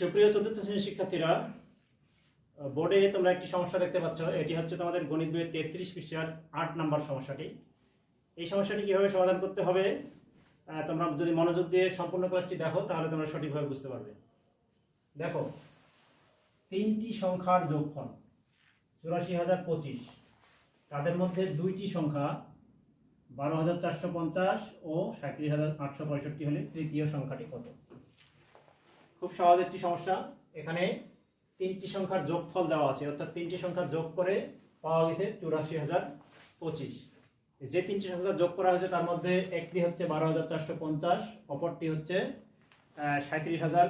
সুপ্রিয় চতুর্থ শ্রেণির শিক্ষার্থীরা বোর্ডে তোমরা একটি সমস্যা দেখতে পাচ্ছ। এটি হচ্ছে তোমাদের গণিত বইয়ের তেত্রিশ পৃষ্ঠার আট নম্বর সমস্যাটি। এই সমস্যাটি কীভাবে সমাধান করতে হবে তোমরা যদি মনোযোগ দিয়ে সম্পূর্ণ ক্লাসটি দেখো, তাহলে তোমরা সঠিকভাবে বুঝতে পারবে। দেখো, তিনটি সংখ্যার যোগফল, চুরাশি হাজার পঁচিশ। তাদের মধ্যে দুইটি সংখ্যা, বারো হাজার চারশো পঞ্চাশ ও সাঁত্রিশ হাজার আটশো পঁয়ষট্টি হলে তৃতীয় সংখ্যাটি কত? খুব সহজ একটি সমস্যা। এখানে তিনটি সংখ্যার যোগফল দেওয়া আছে, অর্থাৎ তিনটি সংখ্যা যোগ করে পাওয়া গেছে চুরাশি হাজার পঁচিশ। যে তিনটি সংখ্যা যোগ করা হয়েছে, তার মধ্যে একটি হচ্ছে বারো হাজার চারশো পঞ্চাশ, অপরটি হচ্ছে সাঁত্রিশ হাজার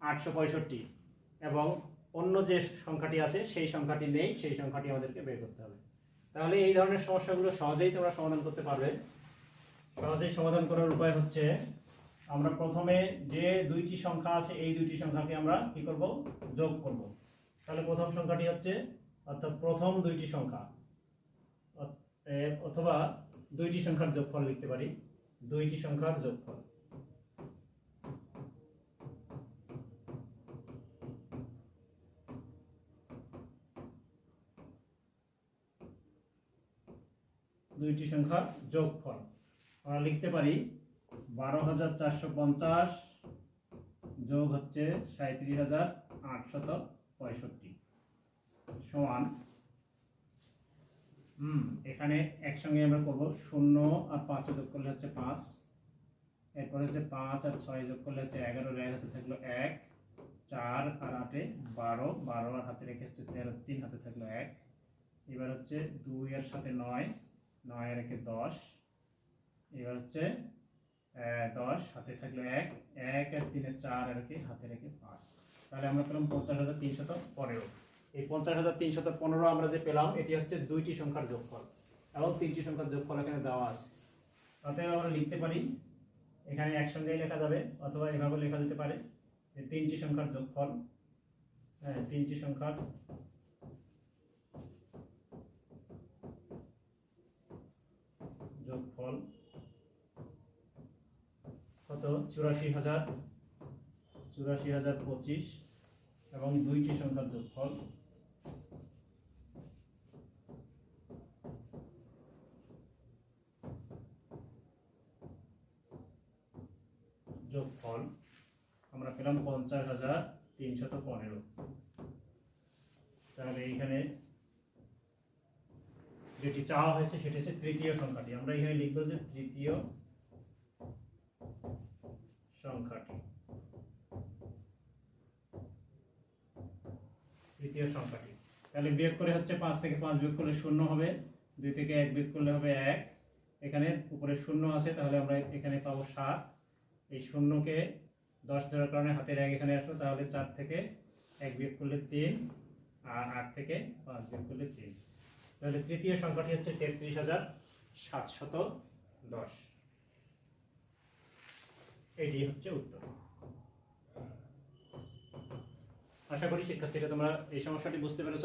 আটশো পঁয়ষট্টি। এবং অন্য যে সংখ্যাটি আছে, সেই সংখ্যাটি নেই, সেই সংখ্যাটি আমাদেরকে বের করতে হবে। তাহলে এই ধরনের সমস্যাগুলো সহজেই তোমরা সমাধান করতে পারবে। সহজেই সমাধান করার উপায় হচ্ছে আমরা প্রথমে যে দুইটি সংখ্যা আছে, এই দুইটি সংখ্যাকে আমরা কি করব? যোগ করব। তাহলে প্রথম সংখ্যাটি হচ্ছে, অর্থাৎ প্রথম দুইটি সংখ্যা। অথবা দুইটি সংখ্যার যোগফল লিখতে পারি। দুইটি সংখ্যার যোগফল। দুইটি সংখ্যার যোগফল। আমরা লিখতে পারি বারো হাজার চারশো পঞ্চাশ যোগ হচ্ছে সাঁত্রিশ হাজার আটশত পঁয়ষট্টি। সমান, হুম, এখানে একসঙ্গে আমরা করব শূন্য আর পাঁচে যোগ করলে হচ্ছে পাঁচ। এরপর হচ্ছে পাঁচ আর ছয় যোগ করলে হচ্ছে এগারো এক হাতে থাকল এক। চার আর আটে বারো বারো আর হাতে রেখে হচ্ছে তেরো, তিন হাতে থাকল এক। এবার হচ্ছে দুই আর সাথে নয় নয় আর দশ। এবার হচ্ছে দশ, হাতে থাকল এক এক আর তিনে চার আর একে হাতে রেখে পাঁচ। তাহলে আমরা পেলাম পঞ্চাশ হাজার তিনশত পনেরো। এই পঞ্চাশ হাজার তিনশত পনেরো আমরা যে পেলাম, এটি হচ্ছে দুইটি সংখ্যার যোগফল এবং তিনটি সংখ্যার যোগফল এখানে দেওয়া আছে। অতএব আমরা লিখতে পারি, এখানে একসঙ্গেই লেখা যাবে অথবা এভাবে লেখা যেতে পারে যে তিনটি সংখ্যার যোগফল হ্যাঁ তিনটি সংখ্যার যোগফল কত চুরাশি হাজার চুরাশি হাজার পঁচিশ এবং দুইটি সংখ্যার যোগফল। যোগফল আমরা পেলাম পঞ্চাশ হাজার তিনশত পনেরো। তাহলে এইখানে যেটি চাওয়া হয়েছে সেটি হচ্ছে তৃতীয় সংখ্যাটি। আমরা এখানে লিখব যে তৃতীয় সংখ্যাটি। তৃতীয় সংখ্যাটি। তাহলে বিয়োগ করে হচ্ছে পাঁচ থেকে পাঁচ বিয়োগ করলে শূন্য হবে। দুই থেকে এক বিয়োগ করলে হবে এক। এখানে উপরে শূন্য আছে, তাহলে আমরা এখানে পাবো সাত। এই শূন্যকে দশ দেওয়ার কারণে হাতের এক এখানে আসলো, তাহলে চার থেকে এক বিয়োগ করলে তিন আর আট থেকে পাঁচ বিয়োগ করলে তিন। তাহলে তৃতীয় সংখ্যাটি হচ্ছে তেত্রিশ হাজার সাতশত দশ। এটি হচ্ছে উত্তর। আশা করি শিক্ষার্থীরা তোমরা এই সমস্যাটি বুঝতে পেরেছ।